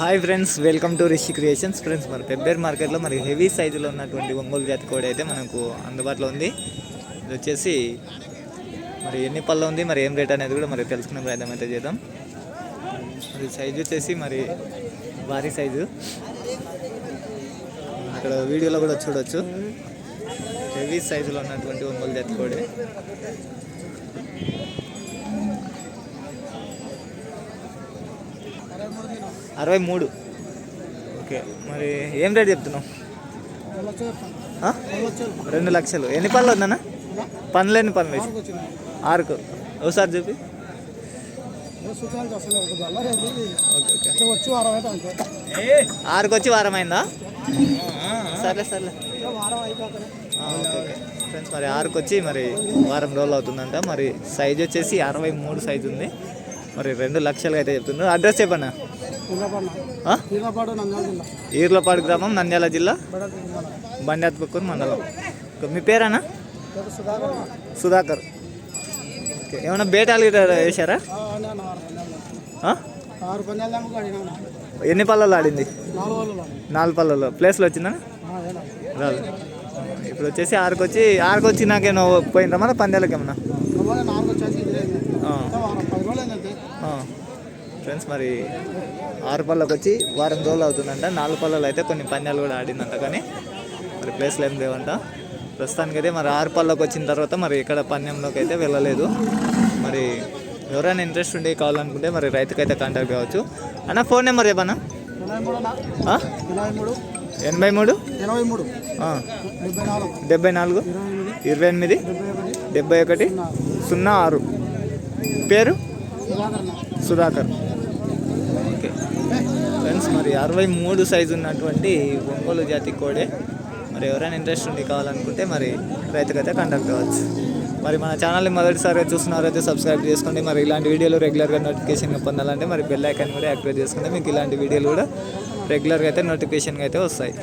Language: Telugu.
Hi friends welcome to Rishi creations friends మరి ఫెబ్రవరి మార్కెట్లో మరి హెవీ సైజులో ఉన్నటువంటి ఒంగోలు జాతి కోడి అయితే మనకు అందుబాటులో ఉంది. ఇది వచ్చేసి మరి ఎన్ని పళ్ళు ఉంది మరి ఏం రేట్ అనేది కూడా మరి తెలుసుకునే ప్రయత్నం అయితే చేద్దాం. మరి సైజు వచ్చేసి మరి భారీ సైజు అక్కడ వీడియోలో కూడా చూడవచ్చు హెవీ సైజులో ఉన్నటువంటి ఒంగోలు జాతి కోడి. అరవై మూడు. ఓకే మరి ఏం రేట్ చెప్తున్నావు? రెండు లక్షలు. ఎన్ని పనులు ఉందన్నా పనులేని పనులు వేసి. ఆరుకు. ఒకసారి చెప్పి ఓకే వారం ఆరుకు వచ్చి వారం అయిందా సర్లే. సర్లే ఫ్రెండ్స్ మరి ఆరుకు వచ్చి మరి వారం రోజులు అవుతుందంట. మరి సైజ్ వచ్చేసి అరవై మూడు సైజ్ ఉంది. మరి రెండు లక్షలు అయితే చెప్తున్నారు. అడ్రస్ చెప్పన్నా? ఈర్లపాడు గ్రామం నంద్యాల జిల్లా? బండాత్పక్కూరు మండలం. మీ పేరేనా? పేరు సుధాకర్. ఓకే ఏమైనా బేటాలు అడిగినా ఎన్ని పళ్ళలో ఆడింది? నాలుగు పళ్ళలో ప్లేస్లో వచ్చిందా? రాదు ఇప్పుడు వచ్చేసి ఆరుకు వచ్చి ఆరుకు వచ్చి నాకేమో పోయిందా మన పందేలకి ఫ్రెండ్స్ మరి ఆరు పళ్ళకి వచ్చి వారం రోజులు అవుతుందంట. నాలుగు పళ్ళలో అయితే కొన్ని పందాలు కూడా ఆడిందంట. కానీ మరి ప్లేస్లు ఏం లేవంట. ప్రస్తుతానికైతే మరి ఆరు పళ్ళకి వచ్చిన తర్వాత మరి ఇక్కడ పందెంలోకి అయితే వెళ్ళలేదు. మరి ఎవరైనా ఇంట్రెస్ట్ ఉండి కావాలనుకుంటే మరి రైతుకైతే కాంటాక్ట్ కావచ్చు. అన్న ఫోన్ నెంబర్ ఏమన్నా ఎనభై మూడు? ఎనభై మూడు డెబ్బై నాలుగు? ఇరవై ఎనిమిది? డెబ్బై ఒకటి? సున్నా ఆరు. పేరు? సుధాకర్ సుధాకర్. ఓకే. ఫ్రెండ్స్ మరి అరవై మూడు సైజు ఉన్నటువంటి ఒంగోలు జాతి కోడే మరి ఎవరైనా ఇంట్రెస్ట్ ఉండి కావాలనుకుంటే మరి రైతుకైతే కండక్ట్ అవ్వచ్చు మరి మన ఛానల్ని మొదటిసారిగా చూస్తున్నారైతే సబ్స్క్రైబ్ చేసుకోండి. మరి ఇలాంటి వీడియోలు రెగ్యులర్గా నోటిఫికేషన్గా పొందాలంటే మరి బెల్ ఐకాన్ కూడా యాక్టివేట్ చేసుకుంటే మీకు ఇలాంటి వీడియోలు కూడా రెగ్యులర్గా అయితే నోటిఫికేషన్గా అయితే వస్తాయి.